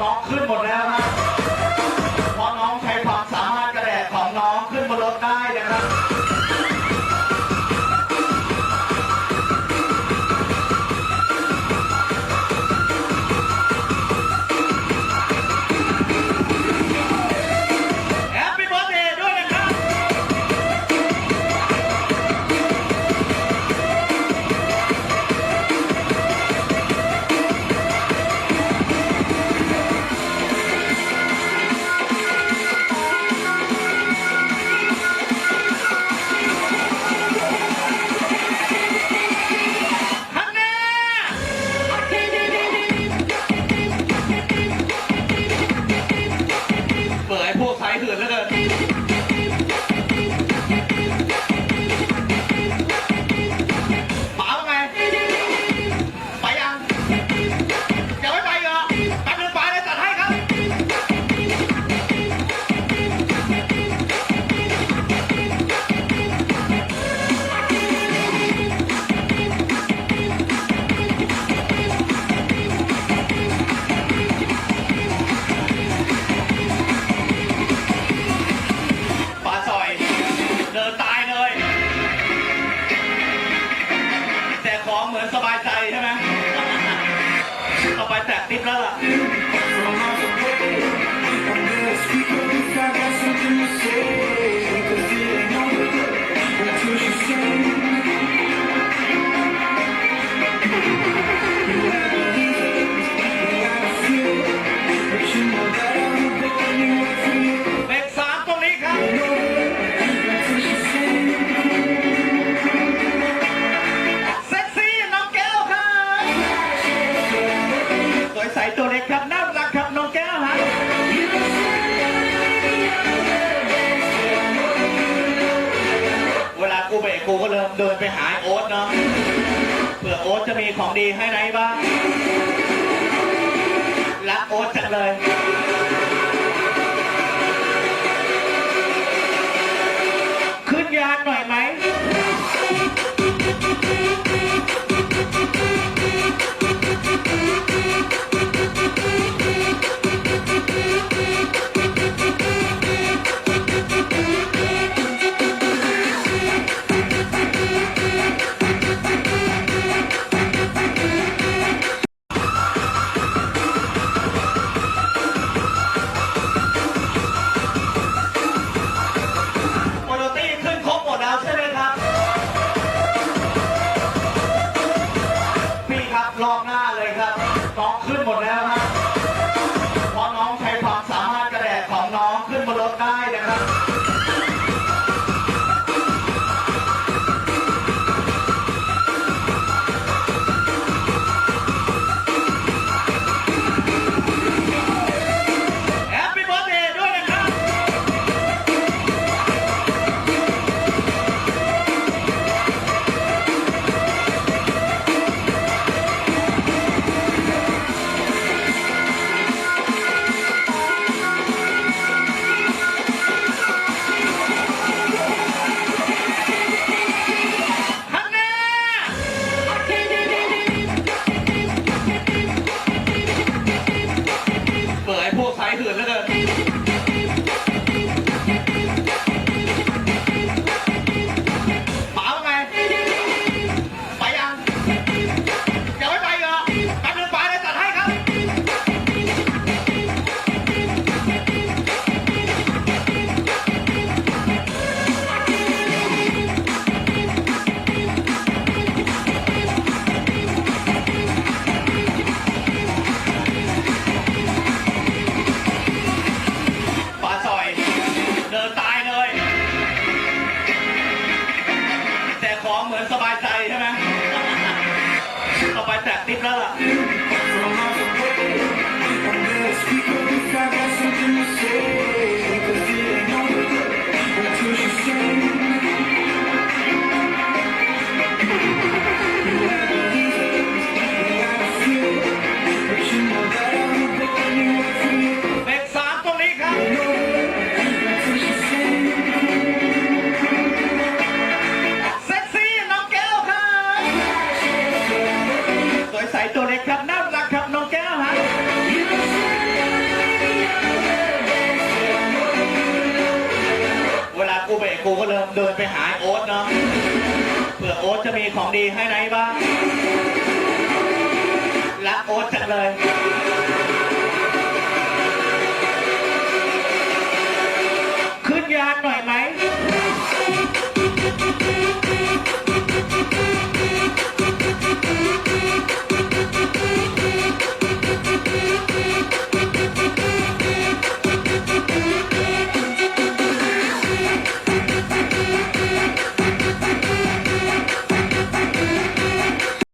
ตองขึ้นหมดแล้ว กของเหมือนสบายใจใช่ไหมต่อไปแตกติ๊บแล้วล่ะ เดินไปหาโอ๊ตเนาะเผื่อโอ๊ตจะมีของดีให้ไรบ้างรักโอ๊ตจังเลยขึ้นยานหน่อย เหมือนสบายใจใช่ไหมสบายแตะติ๊บแล้วล่ะ From my heart, I'm gonna speak up if I got something to say. สายตัวเล็กครับน่ารักครับน้องแก้วฮะเวลากูเบรกูก็เริ่มเดินไปหาโอ๊ตเนาะเผื่อโอ๊ตจะมีของดีให้ไหนบ้างรักโอ๊ตจังเลยขึ้นยานหน่อยไหม